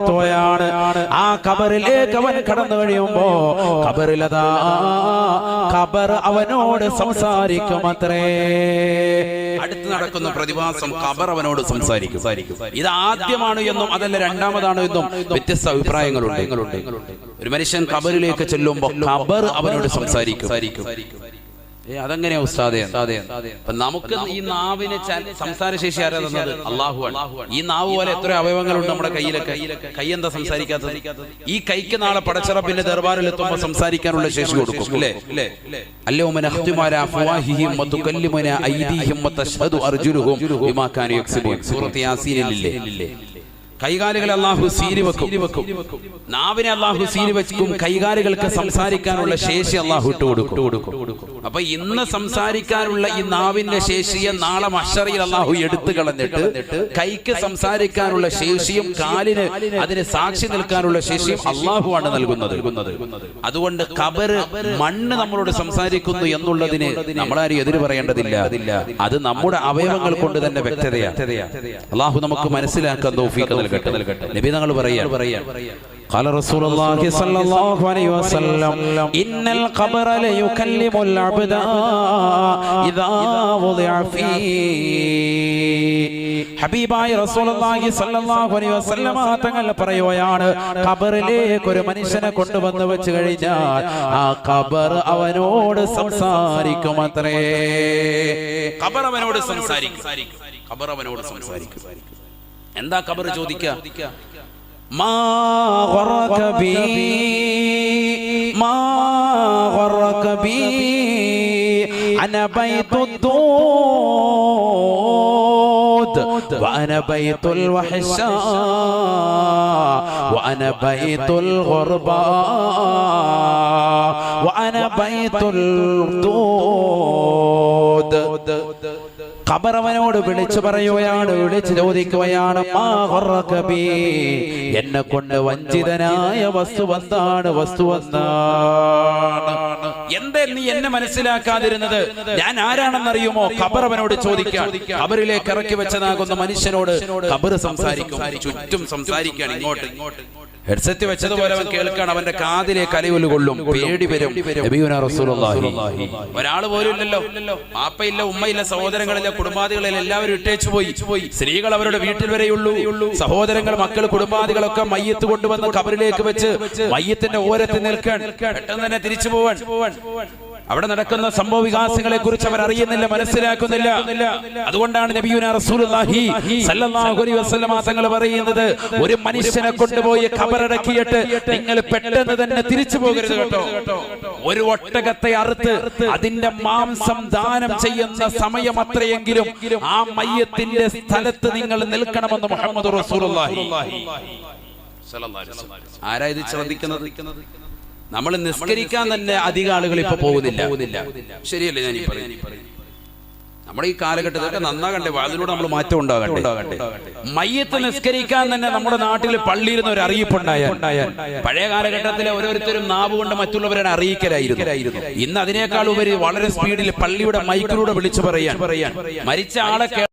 ോയാണ് ആ കബറിലേക്ക് അവൻ കടന്നു കഴിയുമ്പോ കബറിലതാ കബർ അവനോട് സംസാരിക്കും അത്രേ അടുത്ത് നടക്കുന്ന പ്രതിഭാസം കബർ അവനോട് സംസാരിക്കും. ഇത് ആദ്യമാണ് എന്നും അതല്ല രണ്ടാമതാണ് എന്നും വ്യത്യസ്ത അഭിപ്രായങ്ങളുണ്ട്. ഒരു മനുഷ്യൻ കബറിലേക്ക് ചെല്ലുമ്പോൾ കബർ അവനോട് സംസാരിക്കും. അതെങ്ങനെയാ ഉസ്താദേ? അപ്പൊ നമുക്ക് ഈ നാവിനെ സംസാരശേഷി ആരാ തന്നത്? അള്ളാഹുവാണ്. ഈ നാവ് പോലെ എത്ര അവയവങ്ങളുണ്ട് നമ്മുടെ കയ്യിലൊക്കെ. കൈ എന്താ സംസാരിക്കാത്തത്? ഈ കൈക്ക് നാളെ പടച്ചറപ്പിന്റെ ദർബാറിൽ എത്തുമ്പോൾ സംസാരിക്കാനുള്ള ശേഷി കൊടുക്കും അല്ലേ? അല്ലേ? ഐദീഹിം വതശ്ഹദു അർജുലുഹും ബിമാ കാനു യക്സിബൂൻ. സൂറത്ത് യാസീനിലില്ലേ കൈകാലുകൾ അള്ളാഹു സീരി വെക്കും. നാവിനെ അള്ളാഹു സീരി വെക്കും. കൈകാലുകൾക്ക് സംസാരിക്കാനുള്ള ശേഷി അള്ളാഹു ഇട്ട് കൊടുക്കും. അപ്പൊ ഇന്ന് സംസാരിക്കാനുള്ള ഈ നാവിന്റെ ശേഷിയെ നാളെ മഷറിയിൽ അള്ളാഹു എടുത്തു കളഞ്ഞിട്ട് കൈക്ക് സംസാരിക്കാനുള്ള ശേഷിയും കാലിന് അതിന് സാക്ഷി നിൽക്കാനുള്ള ശേഷിയും അള്ളാഹുവാണ് നൽകുന്നത്. അതുകൊണ്ട് കബറ് മണ്ണ് നമ്മളോട് സംസാരിക്കുന്നു എന്നുള്ളതിന് നമ്മളാരും എതിര് പറയേണ്ടതില്ല. അത് നമ്മുടെ അവയവങ്ങൾ കൊണ്ട് തന്നെ വ്യക്തതയാണ്. അള്ളാഹു നമുക്ക് മനസ്സിലാക്കാൻ നൽകട്ടെ. നൽകട്ടെ നബി തങ്ങൾ പറയാ പറയാ قال رسول الله صلى الله عليه وسلم إن القبر ليكلم العبد إذا وضع فيه ഹബീബായ റസൂലുള്ളാഹി സ്വല്ലല്ലാഹു അലൈഹി വസല്ലമ തങ്ങൾ പറയുകയാണ് ഖബറിലേക്ക് ഒരു മനുഷ്യനെ കൊണ്ടുവന്ന് വെച്ച് കഴിഞ്ഞാൽ ആ ഖബർ അവനോട് സംസാരിക്കും അത്രേ ഖബർ അവനോട് സംസാരിക്കും ഖബർ അവനോട് സംസാരിക്കും എന്താ ഖബർ ചോദിക്കുക ما غرك بي ما غرك بي أنا بيت الدود وأنا بيت الوحشاء وأنا بيت الغرباء وأنا بيت الدود ഖബർ അവനോട് വിളിച്ചു പറയുകയാണ് വിളിച്ചു ചോദിക്കുകയാണ്. എന്നെ കൊണ്ട് വഞ്ചിതനായ വസ്തു വന്നാണ് വസ്തു വന്നാണ്. എന്തേ നീ എന്നെ മനസ്സിലാക്കാതിരുന്നത്? ഞാൻ ആരാണെന്നറിയുമോ? ഖബർ അവനോട് ചോദിക്കാം ഖബറിലേക്ക് ഇറക്കി വെച്ചതാകുന്ന മനുഷ്യനോട് ഖബർ സംസാരിക്കും. ചുറ്റും സംസാരിക്കുകയാണ് ഇങ്ങോട്ട്. ഇങ്ങോട്ട് ഹെഡ്സെറ്റ് വെച്ചതുപോലെ അവൻ കേൾക്കാണ് അവന്റെ കാതിലെ അലയുൽ കൊള്ളും. പേടി വരും. ഒരാൾ പോലും ഇല്ലല്ലോ. പാപ്പയില്ല ഉമ്മയില്ല സഹോദരങ്ങളില്ല കുടുംബാദികളില്ല എല്ലാവരും ഇട്ടേച്ചു പോയി. സ്ത്രീകൾ അവരുടെ വീട്ടിൽ വരെയുള്ളൂ. സഹോദരങ്ങൾ മക്കൾ കുടുംബാദികളൊക്കെ മയ്യത്ത് കൊണ്ടുവന്ന് കബറിലേക്ക് വെച്ച് മയ്യത്തിന്റെ ഓരത്ത് നിൽക്കാൻ പെട്ടെന്ന് തന്നെ തിരിച്ചു പോവാൻ. അവിടെ നടക്കുന്ന സംഭവ വികാസങ്ങളെ കുറിച്ച് അവർ അറിയുന്നില്ല മനസ്സിലാക്കുന്നില്ല. അതുകൊണ്ടാണ് നബിയുന റസൂലുള്ളാഹി സല്ലല്ലാഹു അലൈഹി വസല്ലമ തങ്ങൾ പറയുന്നത് ഒരു മനുഷ്യനെ കൊണ്ടുപോയി കബറടക്കിയിട്ട് നിങ്ങൾ പെട്ടെന്ന് തന്നെ തിരിച്ചു പോകരുത് കേട്ടോ. ഒരു ഒട്ടകത്തെ അറുത്ത് അതിന്റെ മാംസം ദാനം ചെയ്യുന്ന സമയം അത്രയെങ്കിലും ആ മയ്യത്തിന്റെ സ്ഥലത്ത് നിങ്ങൾ നിൽക്കണമെന്ന് മുഹമ്മദ് റസൂലുള്ളാഹി. ആരാ ഇത് ശ്രദ്ധിക്കുന്നത്? നമ്മൾ നിസ്കരിക്കാൻ തന്നെ അധികം ആളുകൾ ഇപ്പൊ പോകുന്നില്ല. ശരിയല്ലേ ഞാൻ നമ്മുടെ ഈ കാലഘട്ടത്തിലൊക്കെ നന്നാകണ്ടേ അതിലൂടെ നമ്മൾ മാറ്റം ഉണ്ടാകട്ടെ? മയ്യത്ത് നിസ്കരിക്കാൻ തന്നെ നമ്മുടെ നാട്ടിൽ പള്ളിയിൽ നിന്ന് ഒരു അറിയിപ്പുണ്ടായ പഴയ കാലഘട്ടത്തിലെ ഓരോരുത്തരും നാവ് കൊണ്ട് മറ്റുള്ളവരെ അറിയിക്കലായിരുന്നു. ഇന്ന് അതിനേക്കാൾ ഉപരി വളരെ സ്പീഡിൽ പള്ളിയുടെ മൈക്കിലൂടെ വിളിച്ചു പറയാൻ മരിച്ച ആളെ